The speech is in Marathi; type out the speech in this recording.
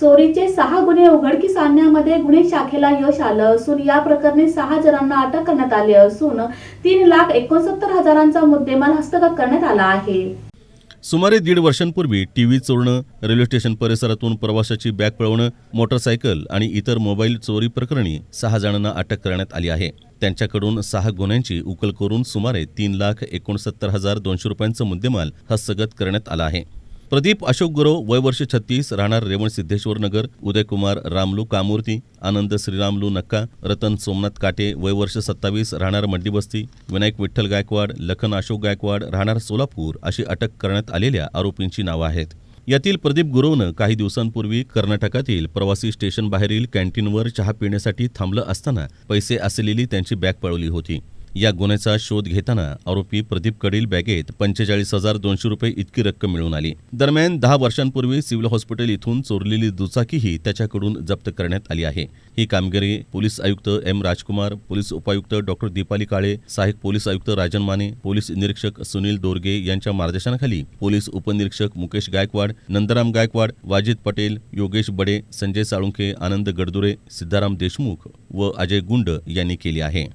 चोरीचे सहा गुन्हे उघडकीस आणण्यामध्ये गुन्हे शाखेला यश आलं असून या प्रकरणी सहा जणांना अटक करण्यात आली असून तीन लाख एकोणसत्तर हजारांचा मुद्देमाल हस्तगत करण्यात आला आहे. सुमारे दीड वर्षांपूर्वी टी व्ही चोरणं रेल्वे स्टेशन परिसरातून प्रवाशाची बॅग पळवणं मोटरसायकल आणि इतर मोबाईल चोरी प्रकरणी सहा जणांना अटक करण्यात आली आहे. त्यांच्याकडून सहा गुन्ह्यांची उकल करून सुमारे तीन लाख एकोणसत्तर हजार दोनशे रुपयांचं मुद्देमाल हस्तगत करण्यात आला आहे. प्रदीप अशोक गुरव वय वर्ष छत्तीस राहणार रेवण सिद्धेश्वर नगर उदयकुमार रामलू कामूर्ती आनंद श्रीरामलू नक्का रतन सोमनाथ काटे वय वर्ष सत्तावीस राहणार मंडीबस्ती विनायक विठ्ठल गायकवाड लखन अशोक गायकवाड राहणार सोलापूर अशी अटक करण्यात आलेल्या आरोपींची नावं आहेत. यातील प्रदीप गुरवनं काही दिवसांपूर्वी कर्नाटकातील प्रवासी स्टेशन बाहेरील कॅन्टीनवर चहा पिण्यासाठी थांबलं असताना पैसे असलेली त्यांची बॅग पळवली होती. या गुन्ह्याचा शोध घेताना आरोपी प्रदीप कडील बॅगेत पंचेचाळीस हजार दोनशे रुपये इतकी रक्कम मिळून आली. दरम्यान दहा वर्षांपूर्वी सिव्हिल हॉस्पिटल इथून चोरलेली दुचाकीही त्याच्याकडून जप्त करण्यात आली आहे. ही कामगिरी पोलीस आयुक्त एम राजकुमार पोलीस उपायुक्त डॉक्टर दीपाली काळे सहाय्यक पोलीस आयुक्त राजन माने पोलीस निरीक्षक सुनील दोरगे यांच्या मार्गदर्शनाखाली पोलीस उपनिरीक्षक मुकेश गायकवाड नंदराम गायकवाड वाजिद पटेल योगेश बडे संजय साळुंखे आनंद गडदुरे सिद्धाराम देशमुख व अजय गुंड यांनी केली आहे.